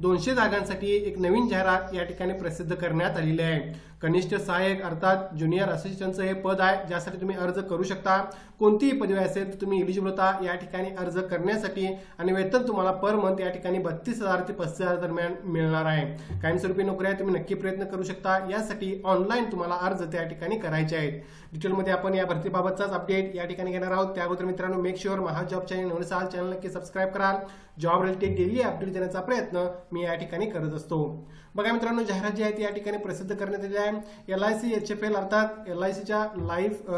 दोनशे जागांसाठी एक नवीन जाहिरात या ठिकाणी प्रसिद्ध करण्यात आलेली आहे. कनिष्ठ सहाय्यक अर्थात ज्युनियर असिस्टंटचं हे पद आहे ज्यासाठी तुम्ही अर्ज करू शकता. कोणतीही पदवी असेल तर तुम्ही इलिजिबल होता. या ठिकाणी अर्ज करण्यासाठी आणि वेतन तुम्हाला पर मंथ या ठिकाणी बत्तीस हजार ते पस्तीस हजार दरम्यान मिळणार आहे. कायमस्वरूपी नोकरी आहे तुम्ही नक्की प्रयत्न करू शकता. यासाठी ऑनलाईन तुम्हाला अर्ज त्या ठिकाणी करायचे आहेत. डिटेलमध्ये आपण या भरतीबाबतचाच अपडेट या ठिकाणी घेणार आहोत. त्या अगोदर मित्रांनो मेक शुअर महाजॉब चॅनल नवीन असाल चॅनल नक्की सबस्क्राईब कराल जॉब रिलेटेड डेली अपडेट देण्याचा प्रयत्न मी या ठिकाणी करत असतो. बघा मित्रांनो जाहिरात जी आहे ती या ठिकाणी प्रसिद्ध करण्यात आली आहे L I C H F L अर्थात एल आय सीच्या लाईफ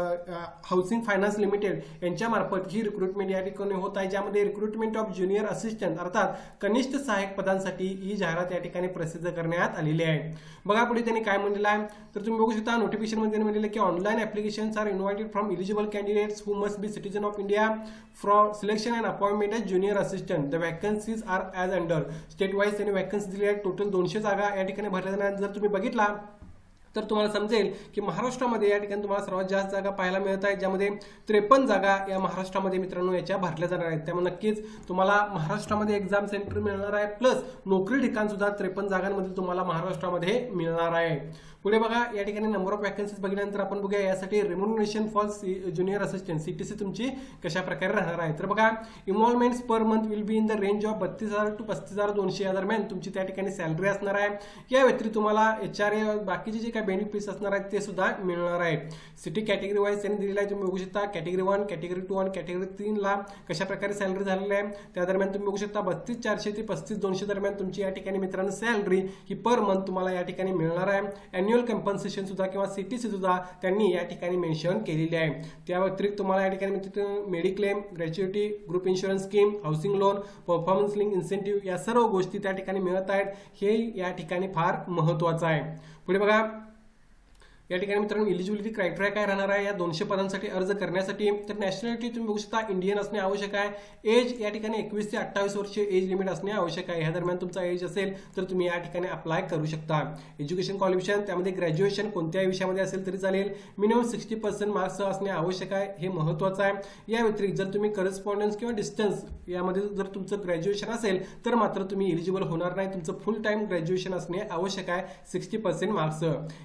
हाऊसिंग फायनान्स लिमिटेड यांच्यामार्फत ही रिक्रुटमेंट या ठिकाणी होत आहे. ज्यामध्ये रिक्रुटमेंट ऑफ ज्युनियर असिस्टंट अर्थात कनिष्ठ सहाय्यक पदांसाठी ही जाहिरात या ठिकाणी प्रसिद्ध करण्यात आलेली आहे. बघा पुढे त्यांनी काय म्हणलेलं आहे. तर तुम्ही बघू शकता नोटिफिकेशनमध्ये म्हणलेलं की online applications are invited from eligible candidates who must be citizen of India from selection and appointment as junior assistant the vacancies are as under state wise त्यांनी वॅकन्सी दिली आहे टोटल दोनशे जागा या ठिकाणी भरल्या जाणार आहेत. जर तुम्ही बघितला तर तुम्हाला समजेल की महाराष्ट्रामध्ये या ठिकाणी तुम्हाला सर्वात जास्त जागा पाहायला मिळत आहेत ज्यामध्ये त्रेपन्न जागा या महाराष्ट्रामध्ये मित्रांनो याच्या भरल्या जाणार आहेत. त्यामुळे नक्कीच तुम्हाला महाराष्ट्रामध्ये एक्झाम सेंटर मिळणार आहे. प्लस नोकरी ठिकाण सुद्धा त्रेपन्न जागांमध्ये तुम्हाला महाराष्ट्रामध्ये मिळणार आहे. पुढे बघा या ठिकाणी नंबर ऑफ वॅकन्सीज बघितल्यानंतर आपण बघूया यासाठी remuneration for junior assistant CTC तुमची कशा प्रकारे राहणार आहे. तर बघा emoluments per month will be in the range of बत्तीस हजार टू पस्तीस हजार दोनशे या दरम्यान तुमची त्या ठिकाणी सॅलरी असणार आहे. या व्यतिरिक्त तुम्हाला एच आर ए बाकीचे जे काही बेनिफिट्स असणार आहेत ते सुद्धा मिळणार आहे सिटी कॅटेगरी वाईज त्यांनी दिलेलं आहे तुम्ही बघू शकता कॅटेगरी वन कॅटेगरी टू आणि कॅटेगरी तीनला कशा प्रकारे सॅलरी झालेली आहे त्या दरम्यान तुम्ही बघू शकता बत्तीस चारशे ते पस्तीस दोनशे दरम्यान तुमची या ठिकाणी मित्रांनो सॅलरी ही पर मंथ तुम्हाला या ठिकाणी मिळणार आहे. अॅन्युअल कम्पन्सेशन सुद्धा किंवा सी सुद्धा त्यांनी या ठिकाणी मेन्शन केलेली आहे. त्या व्यतिरिक्त तुम्हाला या ठिकाणी mediclaim gratuity group insurance scheme housing loan performance link incentive या सर्व गोष्टी त्या ठिकाणी मिळत आहेत. हे या ठिकाणी फार महत्वाचं आहे. पुढे बघा या ठिकाणी मित्रांनो इलिजिबिलिटी क्रायटेरिया काय राहणार आहे? या दोनशे पदांसाठी अर्ज करण्यासाठी तर नॅशनॅलिटी तुम्ही बघू शकता इंडियन असणे आवश्यक आहे. एज या ठिकाणी एकवीस ते अठ्ठावीस वर्ष एज लिमिट असणे आवश्यक आहे. ह्या दरम्यान तुमचा एज असेल तर तुम्ही या ठिकाणी अप्लाय करू शकता. एज्युकेशन क्वालिफिकेशन त्यामध्ये ग्रॅज्युएशन कोणत्याही विषयामध्ये असेल तरी चालेल. मिनिमम सिक्स्टी पर्सेंट मार्क्स असणे आवश्यक आहे. हे महत्वाचं आहे. या व्यतिरिक्त जर तुम्ही करस्पॉन्डन्स किंवा डिस्टन्स यामध्ये जर तुमचं ग्रॅज्युएशन असेल तर मात्र तुम्ही इलिजिबल होणार नाही. तुमचं फुल टाइम ग्रॅज्युएशन असणे आवश्यक आहे. सिक्स्टी पर्सेंट मार्क्स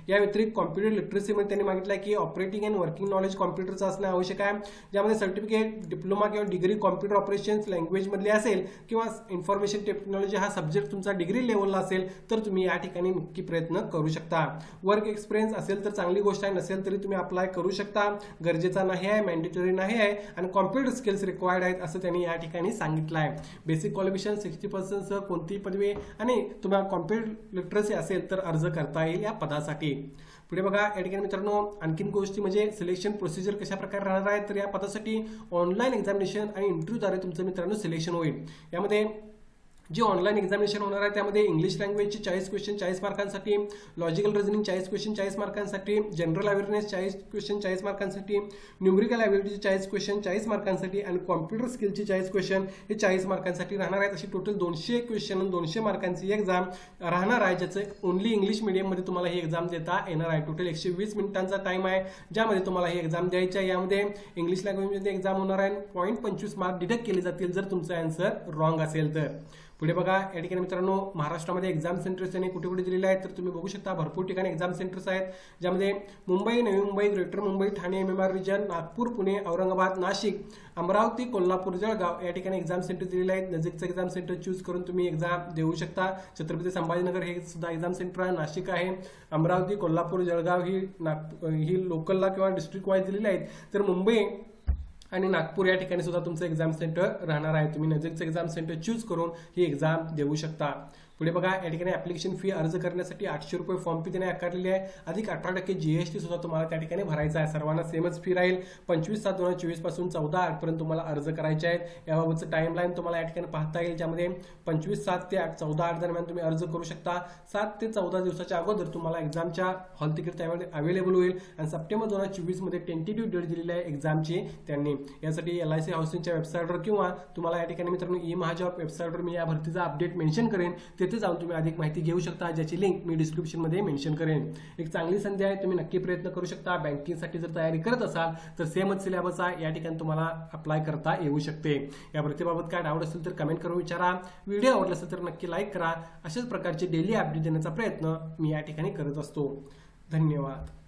या व्यतिरिक्त कॉम्प्युटर लिटरसीमध्ये त्यांनी मागितलं की ऑपरेटिंग अँड वर्किंग नॉलेज कॉम्प्युटरचं असणं आवश्यक आहे. ज्यामध्ये सर्टिफिकेट डिप्लोमा किंवा डिग्री कॉम्प्युटर ऑपरेशन्स लँग्वेजमधले असेल किंवा इन्फॉर्मेशन टेक्नॉलॉजी हा सब्जेक्ट तुमचा डिग्री लेवलला असेल तर तुम्ही या ठिकाणी नक्की प्रयत्न करू शकता. वर्क एक्सपिरियन्स असेल तर चांगली गोष्ट आहे नसेल तरी तुम्ही अप्लाय करू शकता. गरजेचा नाही आहे मॅन्डेटरी नाही आहे आणि कॉम्प्युटर स्किल्स रिक्वायर्ड आहेत असं त्यांनी या ठिकाणी सांगितलं आहे बेसिक क्वालिफिकेशन सिक्स्टी पर्सेंटसह कोणतीही पदवी आणि तुम्हाला कॉम्प्युटर लिटरसी असेल तर अर्ज करता येईल या पदासाठी. पुढे बघा या ठिकाणी मित्रांनो आणखीन गोष्टी म्हणजे सिलेक्शन प्रोसिजर कशा प्रकारे राहणार आहे तर या पदासाठी ऑनलाईन एक्झामिनेशन आणि इंटरव्ह्यूद्वारे तुमचं मित्रांनो सिलेक्शन होईल. यामध्ये जे ऑनलाईन एक्झामिनेशन होणार आहे त्यामध्ये इंग्लिश लँग्वेजचे चाळीस क्वेश्चन चाळीस मार्कांसाठी लॉजिकल रिझनिंग चाळीस क्वेश्चन चाळीस मार्कांसाठी जनरल अवेअरनेस चाळीस क्वेश्चन चाळीस मार्कांसाठी न्युमरिकल ॲबिलिटीचे चाळीस क्वेश्चन चाळीस मार्कांसाठी आणि कॉम्प्युटर स्किलचे चाळीस क्वेश्चन हे चाळीस मार्कांसाठी राहणार आहेत. अशी टोटल दोनशे क्वेश्चन आणि दोनशे मार्कांची एक्झाम राहणार आहे ज्याचं ओनली इंग्लिश मिडियममध्ये तुम्हाला ही एक्झाम देता येणार आहे. टोटल एकशे वीस मिनिटांचा टाइम आहे ज्यामध्ये तुम्हाला ही एक्झाम द्यायची आहे. यामध्ये इंग्लिश लँग्वेजमध्ये एक्झाम होणार आहे पॉईंट पंचवीस मार्क डिडक्ट केले जातील जर तुमचा अँसर रॉंग असेल तर. पुढे बघा या ठिकाणी मित्रांनो महाराष्ट्रामध्ये एक्झाम सेंटर्स त्यांनी कुठे कुठे दिलेले आहेत तर तुम्ही बघू शकता भरपूर ठिकाणी एक्झाम सेंटर्स आहेत ज्यामध्ये Mumbai Navi Mumbai greater Mumbai Thane M M R region Nagpur Pune Aurangabad Nashik Amravati Kolhapur Jalgaon या ठिकाणी एक्झाम सेंटर दिलेले आहेत. नजीकचं एक्झाम सेंटर चूज करून तुम्ही एक्झाम देऊ शकता. छत्रपती संभाजीनगर हे सुद्धा एक्झाम सेंटर आहे नाशिक आहे. अमरावती कोल्हापूर जळगाव ही नागपूर ही लोकलला किंवा डिस्ट्रिक्ट वाईज दिलेली आहेत. तर मुंबई आणि नागपूर या ठिकाणी सुद्धा तुमचं एक्झाम सेंटर राहणार आहे. तुम्ही नजीकचं एक्झाम सेंटर चूज करून ही एक्झाम देऊ शकता. पुढे बघा या ठिकाणी ऍप्लिकेशन फी अर्ज करण्यासाठी आठशे रुपये फॉर्म फी त्याने आकारलेली आहे. अधिक अठरा टक्के जीएसटी सुद्धा तुम्हाला त्या ठिकाणी भरायचा आहे. सर्वांना सेमच फी राहील. पंचवीस सात दोन हजार चोवीसपासून चौदा आठपर्यंत तुम्हाला अर्ज करायचे आहेत. याबाबतचं टाईमलाईन तुम्हाला या ठिकाणी पाहता येईल. ज्यामध्ये पंचवीस सात ते आठ चौदा आठ दरम्यान तुम्ही अर्ज करू शकता. सात ते चौदा दिवसाच्या अगोदर तुम्हाला एक्झामच्या हॉल तिकीट त्यावेळी अवेलेबल होईल. आणि सप्टेंबर दोन हजार चोवीसमध्ये टेंटेटिव्ह डेट दिलेली आहे एक्झामची त्यांनी. यासाठी एल आय सी हाऊसिंगच्या वेबसाईटवर किंवा तुम्हाला या ठिकाणी मित्रांनो ई महाजॉब वेबसाईटवर मी या भरतीचा अपडेट मेन्शन करेन. ते तिथे जाऊन तुम्ही अधिक माहिती घेऊ शकता ज्याची लिंक मी डिस्क्रिप्शनमध्ये मेन्शन करेन. एक चांगली संधी आहे तुम्ही नक्की प्रयत्न करू शकता. बँकिंगसाठी जर तयारी करत असाल तर सेमच सिलेबस आहे. या ठिकाणी तुम्हाला अप्लाय करता येऊ शकते. या भरतीबाबत काय डाऊट असेल तर कमेंट करून विचारा. व्हिडिओ आवडला असेल तर नक्की लाईक करा. अशाच प्रकारचे डेली अपडेट देण्याचा प्रयत्न मी या ठिकाणी करत असतो. धन्यवाद.